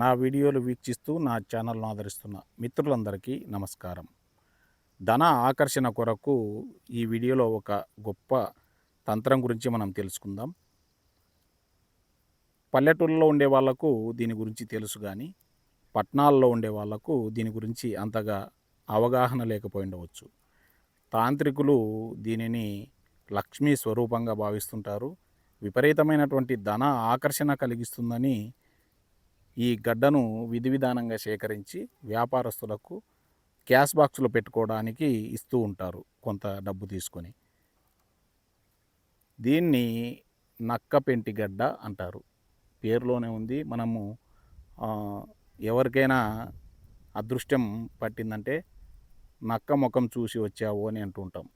నా వీడియోలు వీక్షిస్తూ నా ఛానల్ను ఆదరిస్తున్న మిత్రులందరికీ నమస్కారం. ధన ఆకర్షణ కొరకు ఈ వీడియోలో ఒక గొప్ప తంత్రం గురించి మనం తెలుసుకుందాం. పల్లెటూళ్ళలో ఉండే వాళ్ళకు దీని గురించి తెలుసు కానీ పట్టణాల్లో ఉండే వాళ్ళకు దీని గురించి అంతగా అవగాహన లేకపోయి ఉండవచ్చు. తాంత్రికులు దీనిని లక్ష్మీ స్వరూపంగా భావిస్తుంటారు. విపరీతమైనటువంటి ధన ఆకర్షణ కలిగిస్తుందని ఈ గడ్డను విధి విధానంగా సేకరించి వ్యాపారస్తులకు క్యాష్ బాక్సులు పెట్టుకోవడానికి ఇస్తూ ఉంటారు కొంత డబ్బు తీసుకొని. దీన్ని నక్క పెంటి గడ్డ అంటారు. పేరులోనే ఉంది. మనము ఎవరికైనా అదృష్టం పట్టిందంటే నక్క ముఖం చూసి వచ్చావు అని అంటుంటాం.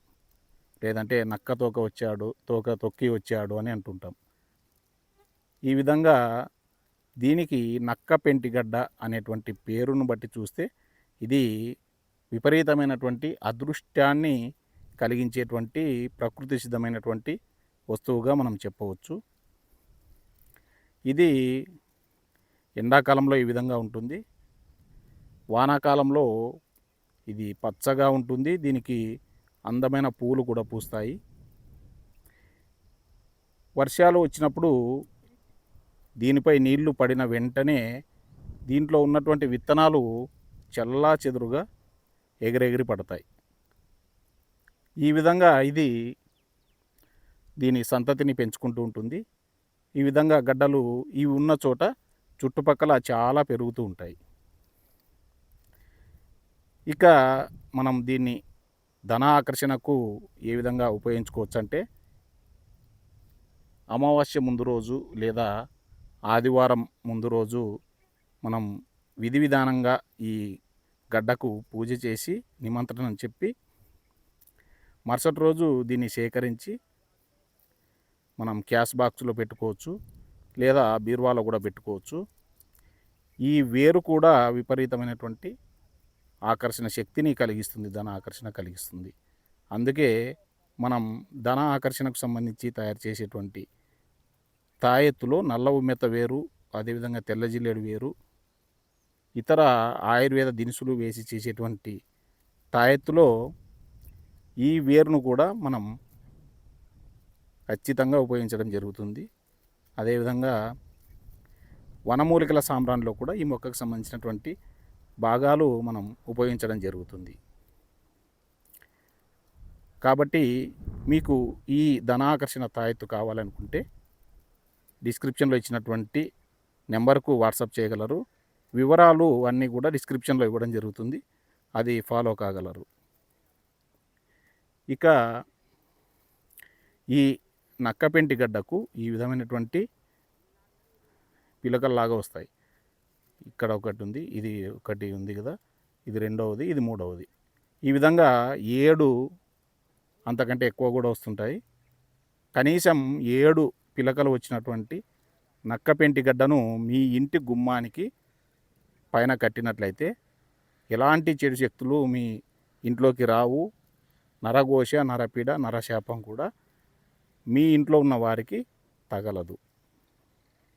లేదంటే నక్క తోక వచ్చాడు తోక తొక్కి వచ్చాడు అని అంటుంటాం. ఈ విధంగా దీనికి నక్క పెంటిగడ్డ అనేటువంటి పేరును బట్టి చూస్తే ఇది విపరీతమైనటువంటి అదృష్టాన్ని కలిగించేటువంటి ప్రకృతి సిద్ధమైనటువంటి వస్తువుగా మనం చెప్పవచ్చు. ఇది ఎండాకాలంలో ఈ విధంగా ఉంటుంది. వానాకాలంలో ఇది పచ్చగా ఉంటుంది. దీనికి అందమైన పూలు కూడా పూస్తాయి. వర్షాలు వచ్చినప్పుడు దీనిపై నీళ్ళు పడిన వెంటనే దీంట్లో ఉన్నటువంటి విత్తనాలు చల్లా చెదురుగా ఎగిరెగిరి పడతాయి. ఈ విధంగా ఇది దీని సంతతిని పెంచుకుంటూ ఉంటుంది. ఈ విధంగా గడ్డలు ఇవి ఉన్న చోట చుట్టుపక్కల చాలా పెరుగుతూ ఉంటాయి. ఇక మనం దీన్ని ధన ఆకర్షణకు ఏ విధంగా ఉపయోగించుకోవచ్చు అంటే అమావాస్య ముందు రోజు లేదా ఆదివారం ముందు రోజు మనం విధి విధానంగా ఈ గడ్డకు పూజ చేసి నిమంత్రణం చెప్పి మరుసటి రోజు దీన్ని సేకరించి మనం క్యాష్ బాక్స్లో పెట్టుకోవచ్చు లేదా బీరువాలో కూడా పెట్టుకోవచ్చు. ఈ వేరు కూడా విపరీతమైనటువంటి ఆకర్షణ శక్తిని కలిగిస్తుంది ధన ఆకర్షణ కలిగిస్తుంది. అందుకే మనం ధన ఆకర్షణకు సంబంధించి తయారు చేసేటువంటి తాయెత్తులో నల్ల ఉమ్మెత వేరు అదేవిధంగా తెల్ల జిల్లేడు వేరు. ఇతర ఆయుర్వేద దినుసులు వేసి చేసేటువంటి తాయెత్తులో ఈ వేరును కూడా మనం ఖచ్చితంగా ఉపయోగించడం జరుగుతుంది. అదేవిధంగా వనమూలికల సాంబ్రాన్లో కూడా ఈ మొక్కకు సంబంధించినటువంటి భాగాలు మనం ఉపయోగించడం జరుగుతుంది. కాబట్టి మీకు ఈ ధనాకర్షణ తాయెత్తు కావాలనుకుంటే డిస్క్రిప్షన్లో ఇచ్చినటువంటి నెంబర్కు వాట్సాప్ చేయగలరు. వివరాలు అన్నీ కూడా డిస్క్రిప్షన్లో ఇవ్వడం జరుగుతుంది. అది ఫాలో కాగలరు. ఇక ఈ నక్కపెంటి గడ్డకు ఈ విధమైనటువంటి పిలకల్లాగా వస్తాయి. ఇక్కడ ఒకటి ఉంది ఇది ఒకటి ఉంది కదా ఇది రెండవది ఇది మూడవది. ఈ విధంగా ఏడు అంతకంటే ఎక్కువ కూడా వస్తుంటాయి. కనీసం ఏడు పిలకలు వచ్చినటువంటి నక్కపెంటి గడ్డను మీ ఇంటి గుమ్మానికి పైన కట్టినట్లయితే ఎలాంటి చెడు శక్తులు మీ ఇంట్లోకి రావు. నరఘోష నరపీడ నరశాపం కూడా మీ ఇంట్లో ఉన్న వారికి తగలదు.